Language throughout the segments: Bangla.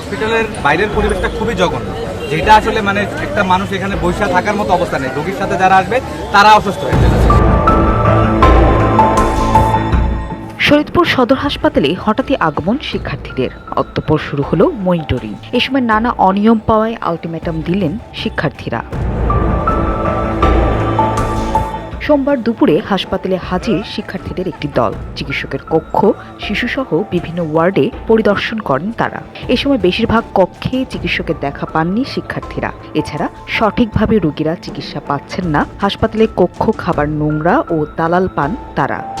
হসপিটালের বাইরের পরিবেশটা খুবই জঘন্য। যেটা আসলে মানে একটা মানুষ এখানে বৈশা থাকার মতো অবস্থা নেই। রোগীর সাথে যারা আসবে, তারা অসুস্থ হয়ে যাবে। শরীদপুর সদর হাসপাতালে হঠাৎই আগমন শিক্ষার্থীদের। অতঃপর শুরু হলো মনিটরিং। এ সময় নানা অনিয়ম পাওয়ায় আলটিমেটাম দিলেন শিক্ষার্থীরা। সোমবার দুপুরে হাসপাতালে হাজির শিক্ষার্থীদের একটি দল। চিকিৎসকের কক্ষ, শিশুসহ বিভিন্ন ওয়ার্ডে পরিদর্শন করেন তারা। এ সময় বেশিরভাগ কক্ষে চিকিৎসকের দেখা পাননি শিক্ষার্থীরা। এছাড়া সঠিকভাবে রোগীরা চিকিৎসা পাচ্ছেন না। হাসপাতালে কক্ষ, খাবার, নোংরা ও দালাল পান তারা।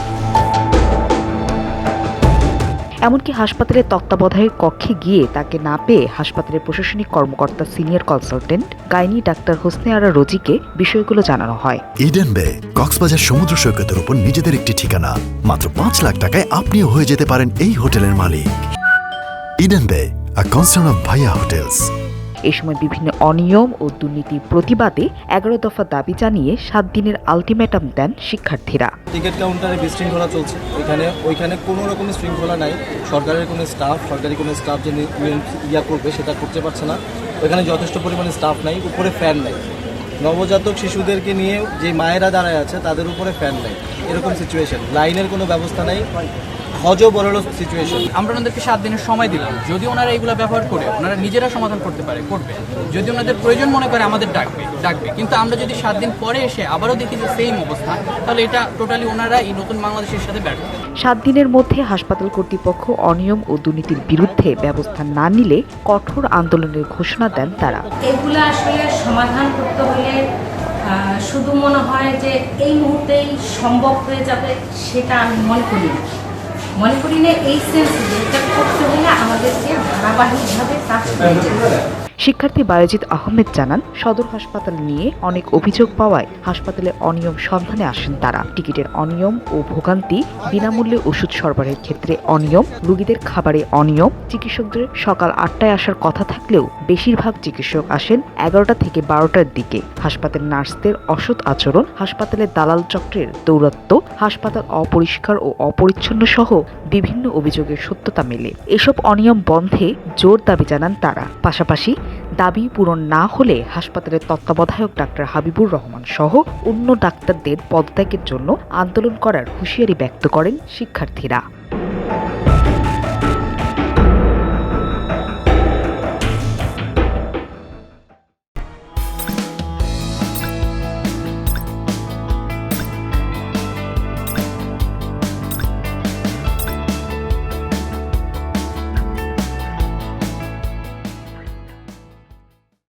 এমনকি হাসপাতালের তত্ত্বাবধায়ক কক্ষে গিয়ে তাকে না পেয়ে হাসপাতালের প্রশাসনিক কর্মকর্তা senior consultant, gynae doctor Hosne Ara রোজিকে বিষয়গুলো জানানো হয়। ইডেন বে, কক্সবাজার সমুদ্র সৈকতের উপর নিজেদের একটি ঠিকানা। মাত্র পাঁচ লাখ টাকায় আপনিও হয়ে যেতে পারেন এই হোটেলের মালিক। Eden bay a concern of ভাইয়া হোটেলস এ সময় বিভিন্ন অনিয়ম ও দুর্নীতির প্রতিবাদে এগারো দফা দাবি জানিয়ে সাত দিনের আলটিমেটাম দেন শিক্ষার্থীরা। টিকিট কাউন্টারে বিশৃঙ্খলা চলছে। ওইখানে ওইখানে কোনো রকমের শৃঙ্খলা নাই। সরকারের কোনো স্টাফ সরকারি কোনো স্টাফ যে ইয়া করবে সেটা করতে পারছে না। ওইখানে যথেষ্ট পরিমাণে স্টাফ নাই, উপরে ফ্যান নাই। নবজাতক শিশুদেরকে নিয়ে যে মায়েরা দাঁড়ায় আছে, তাদের উপরে ফ্যান নাই। এরকম সিচুয়েশন লাইনের কোনো ব্যবস্থা নাই হজ বড় সিচুয়েশন আমরা ওনাদেরকে সাত দিনের সময় দিলাম। যদি ওনারা এগুলো ব্যবহার করে ওনারা নিজেরা সমাধান করতে পারে করবে। যদি ওনাদের প্রয়োজন মনে করে আমাদের ডাকবে ডাকবে। কিন্তু আমরা যদি সাত দিন পরে এসে আবারও দেখি যে সেম অবস্থা তাহলে এটা টোটালি ওনারা এই নতুন বাংলাদেশের সাথে ব্যর্থ। সাত দিনের মধ্যে হাসপাতাল কর্তৃপক্ষ অনিয়ম ও দুর্নীতির বিরুদ্ধে ব্যবস্থা না নিলে কঠোর আন্দোলনের ঘোষণা দেন তারা। এগুলো আসলে সমাধান করতে হলে শুধু মনে হয় যে এই মুহূর্তেই সম্ভব হয়ে যাবে সেটা আমি মনে করি না মনে করি না এই সেন্স যেটা করতে হলে আমাদেরকে ধারাবাহিকভাবে কাজ করতে। শিক্ষার্থী বায়োজিৎ আহমেদ জানান, সদর হাসপাতাল নিয়ে অনেক অভিযোগ পাওয়ায় হাসপাতালে অনিয়ম সন্ধানে আসেন তারা। টিকিটের অনিয়ম ও ভোগান্তি বিনামূল্যে ওষুধ সরবরাহের ক্ষেত্রে অনিয়ম, রোগীদের খাবারে অনিয়ম, চিকিৎসকদের সকাল আটটায় আসার কথা থাকলেও বেশিরভাগ চিকিৎসক আসেন এগারোটা থেকে বারোটার দিকে। হাসপাতাল নার্সদের অসৎ আচরণ হাসপাতালের দালাল চক্রের দৌরত্ব হাসপাতাল অপরিষ্কার ও অপরিচ্ছন্ন সহ বিভিন্ন অভিযোগের সত্যতা মেলে। এসব অনিয়ম বন্ধে জোর দাবি জানান তারা। পাশাপাশি দাবি পূরণ না হলে হাসপাতালের তত্ত্বাবধায়ক ডাক্তার হাবিবুর রহমান সহ অন্য ডাক্তারদের পদত্যাগের জন্য আন্দোলন করার হুঁশিয়ারি ব্যক্ত করেন শিক্ষার্থীরা।